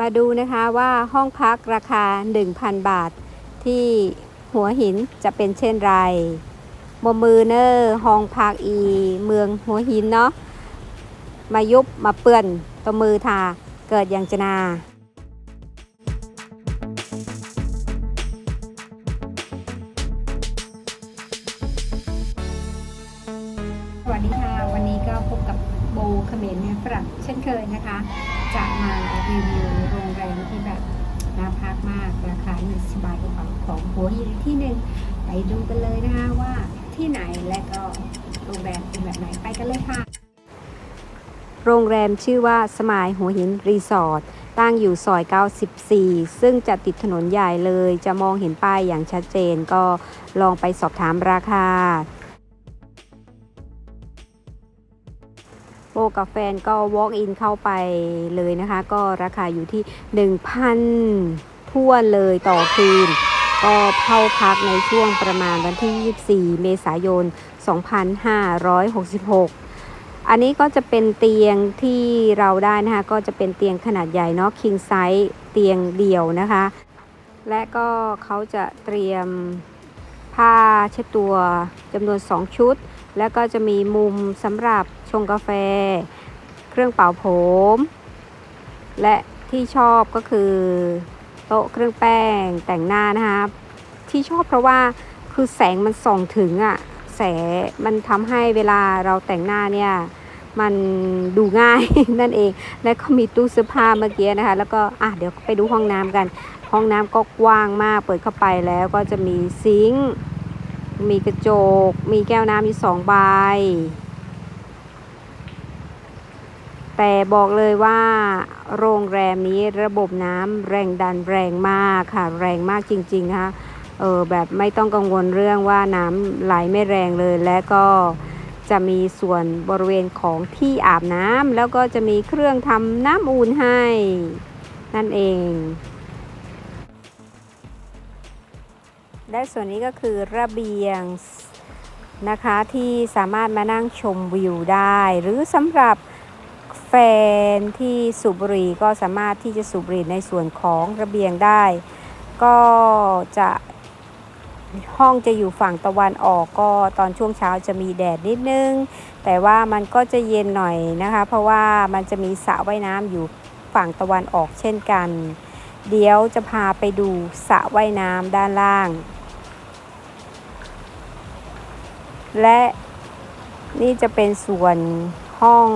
มาดูนะคะว่าห้องพักราคา 1,000 บาท ที่หัวหินจะเป็นเช่นไรโมมือเนอร์ห้องพักอีเมืองหัวหินเนาะมายุบมาเปื้อนตัวมือทาเกิดอย่างจนาสวัสดีค่ะ วันนี้ก็พบกับโบเขมรเนื้อฝรั่งเช่นเคยนะคะ จะมารีวิวโรงแรมที่แบบน่าพักมากราคา20บาทกระเป๋าของหัวหินที่หนึ่งไปดูกันเลยนะคะว่าที่ไหนและก็โรงแรมเป็นแบบไหนไปกันเลยค่ะ โรงแรมชื่อว่าสมายหัวหินรีสอร์ทตั้งอยู่ซอย 94 ซึ่งจะติดถนนใหญ่เลย จะมองเห็นป้ายอย่างชัดเจนก็ลองไปสอบถามราคา โบกับแฟนก็ walk in เข้าไปเลยนะคะ ก็ราคาอยู่ที่ 1,000ทั่วเลยต่อคืน ก็เข้าพักในช่วงประมาณวันที่ 24 เมษายน 2566อันนี้ก็จะเป็นเตียงที่เราได้นะคะ ก็จะเป็นเตียงขนาดใหญ่เนาะ king size เตียงเดี่ยวนะคะ และก็เขาจะเตรียมผ้าเช็ดตัวจำนวน 2 ชุด แล้วก็จะมีมุมสำหรับชงกาแฟ เครื่องเป่าผม และที่ชอบก็คือโต๊ะเครื่องแป้งแต่งหน้านะคะที่ชอบเพราะว่าคือแสงมันส่องถึงอะ่ะแสงมันทำให้เวลาเราแต่งหน้าเนี่ยมันดูง่าย นั่นเอง และก็มีตู้เสื้อผ้าเมื่อกี้นะคะ แล้วก็อะเดี๋ยวไปดูห้องน้ำกัน ห้องน้ำก็กว้างมาก เปิดเข้าไปแล้วก็จะมีซิงค์ มีกระจก มีแก้วน้ำอยู่สองใบ แต่บอกเลยว่าโรงแรมนี้ระบบน้ำแรงดันแรงมากค่ะ แรงมากจริงๆนะคะเออแบบไม่ต้องกังวลเรื่องว่าน้ำไหลไม่แรงเลยและก็จะมีส่วนบริเวณของที่อาบน้ำแล้วก็จะมีเครื่องทำน้ำอุ่นให้ นั่นเอง และส่วนนี้ก็คือระเบียงนะคะที่สามารถมานั่งชมวิวได้ หรือสำหรับแฟนที่สูบบุหรี่ก็สามารถที่จะสูบบุหรี่ในส่วนของระเบียงได้ ก็จะห้องจะอยู่ฝั่งตะวันออกก็ตอนช่วงเช้าจะมีแดดนิดนึง แต่ว่ามันก็จะเย็นหน่อยนะคะ เพราะว่ามันจะมีสระว่ายน้ำอยู่ฝั่งตะวันออกเช่นกัน เดี๋ยวจะพาไปดูสระว่ายน้ำด้านล่าง และนี่จะเป็นส่วนห้อง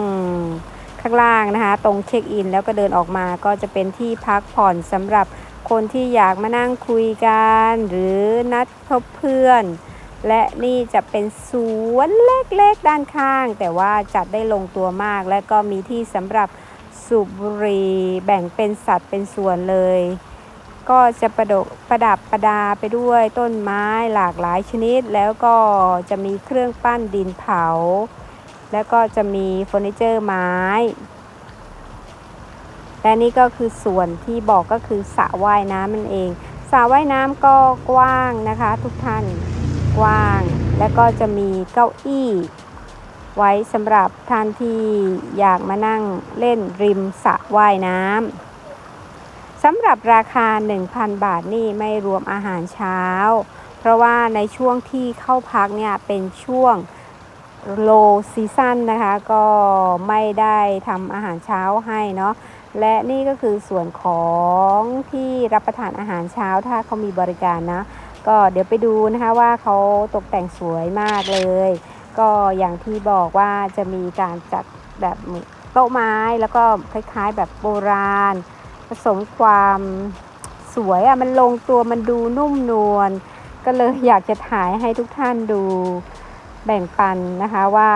ข้างล่างนะคะ ตรงเช็คอิน แล้วก็เดินออกมาก็จะเป็นที่พักผ่อนสำหรับคนที่อยากมานั่งคุยกัน หรือนัดพบเพื่อน และนี่จะเป็นสวนเล็กๆด้านข้าง แต่ว่าจัดได้ลงตัวมาก และก็มีที่สำหรับสูบบุหรี่แบ่งเป็นสัดเป็นส่วนเลย ก็จะประดกประดับประดาไปด้วยต้นไม้หลากหลายชนิด แล้วก็จะมีเครื่องปั้นดินเผา แล้วก็จะมีเฟอร์นิเจอร์ไม้ และนี่ก็คือส่วนที่บอกก็คือสระว่ายน้ำมันเองสระว่ายน้ำก็กว้างนะคะทุกท่านกว้าง แล้วก็จะมีเก้าอี้ไว้สำหรับท่านที่อยากมานั่งเล่นริมสระว่ายน้ำ สำหรับราคา 1,000 บาทนี่ไม่รวมอาหารเช้า เพราะว่าในช่วงที่เข้าพักเนี่ยเป็นช่วงโลซีซั่นนะคะ ก็ไม่ได้ทำอาหารเช้าให้เนาะและนี่ก็คือส่วนของที่รับประทานอาหารเช้าถ้าเขามีบริการนะ ก็เดี๋ยวไปดูนะคะว่าเขาตกแต่งสวยมากเลย ก็อย่างที่บอกว่าจะมีการจัดแบบโต๊ะไม้แล้วก็คล้ายๆแบบโบราณ ผสมความสวยอะ่ะมันลงตัวมันดูนุ่มนวลก็เลยอยากจะถ่ายให้ทุกท่านดูแบ่งปันนะคะว่า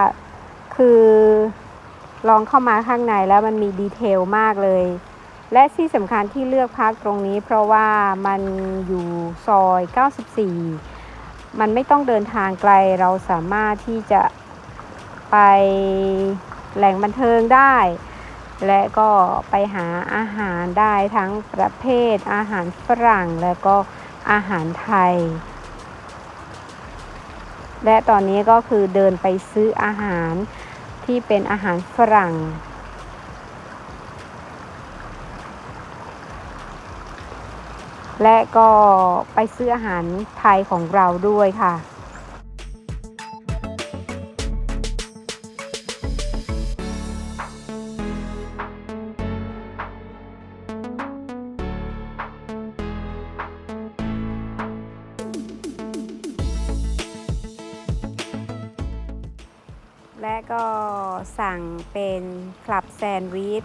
คือลองเข้ามาข้างในแล้วมันมีดีเทลมากเลย และที่สำคัญที่เลือกพักตรงนี้ เพราะว่ามันอยู่ซอย 94 มันไม่ต้องเดินทางไกลเราสามารถที่จะไปแหล่งบันเทิงได้ และก็ไปหาอาหารได้ทั้งประเภทอาหารฝรั่งและก็อาหารไทย และตอนนี้ก็คือเดินไปซื้ออาหารที่เป็นอาหารฝรั่ง และก็ไปซื้ออาหารไทยของเราด้วยค่ะ และก็สั่งเป็นคลับแซนด์วิช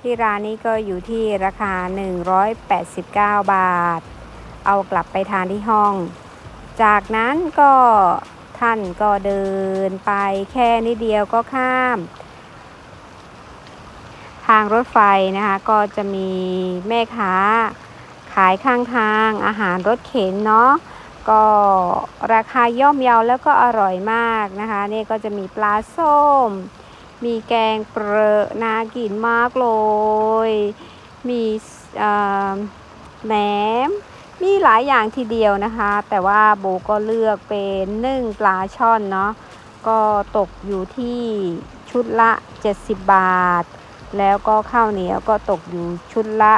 ที่ร้านนี้ก็อยู่ที่ราคา 189 บาท เอากลับไปทานที่ห้อง จากนั้นก็ท่านก็เดินไปแค่นิดเดียวก็ข้าม ทางรถไฟนะคะก็จะมีแม่ค้าขายข้างทางอาหารรถเข็นเนาะ ก็ราคาย่อมเยาแล้วก็อร่อยมากนะคะนี่ก็จะมีปลาส้ม มีแกงเปรอะน่ากินมากเลย มีแหนม มีหลายอย่างทีเดียวนะคะ แต่ว่าโบก็เลือกเป็นนึ่งปลาช่อนเนาะก็ตกอยู่ที่ชุดละ 70 บาท แล้วก็ข้าวเหนียวก็ตกอยู่ชุดละ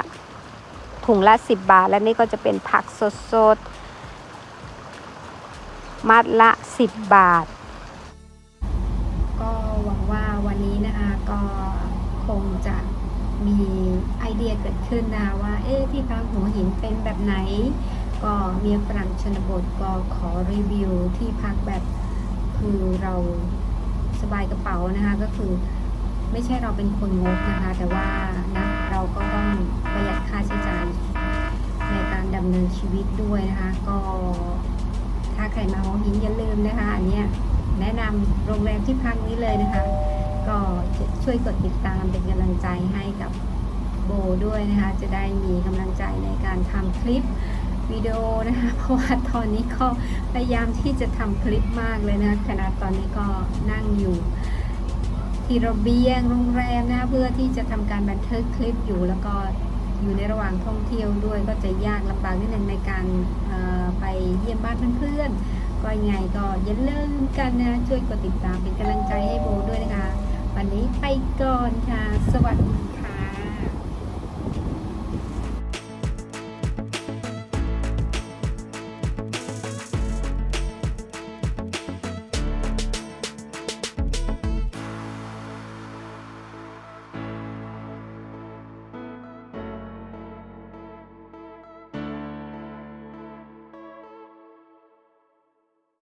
ถุงละ 10 บาท และนี่ก็จะเป็นผักสดๆ มัดละ 10 บาท ก็หวังว่าวันนี้นะคะก็คงจะมีไอเดียเกิดขึ้นนะว่าเอ๊ะที่พักหัวหินเป็นแบบไหน ก็เมียฝรั่งชนบทก็ขอรีวิวที่พักแบบคือเราสบายกระเป๋านะคะก็คือไม่ใช่เราเป็นคนงกนะคะ แต่ว่านะเราก็ต้องประหยัดค่าใช้จ่ายในการดำเนินชีวิตด้วยนะคะ ก็ ถ้าใครมาหัวหินอย่าลืมนะคะอันเนี้ยแนะนำโรงแรมที่พักนี้เลยนะคะ ก็ช่วยกดติดตามเป็นกำลังใจให้กับโบด้วยนะคะ จะได้มีกำลังใจในการทำคลิปวิดีโอนะคะ เพราะว่าตอนนี้ก็พยายามที่จะทำคลิปมากเลยนะคะขณะตอนนี้ก็นั่งอยู่ที่ระเบียงโรงแรมนะคะเพื่อที่จะทำการบันทึกคลิปอยู่แล้วก็ อยู่ในระหว่างท่องเที่ยวด้วยก็จะยากลำบากนิดนึงในการไปเยี่ยมบ้านเพื่อนๆ ก็ยังไงก็อย่าลืมกันนะช่วยกดติดตามเป็นกำลังใจให้โบด้วยนะคะ วันนี้ไปก่อนค่ะ สวัสดี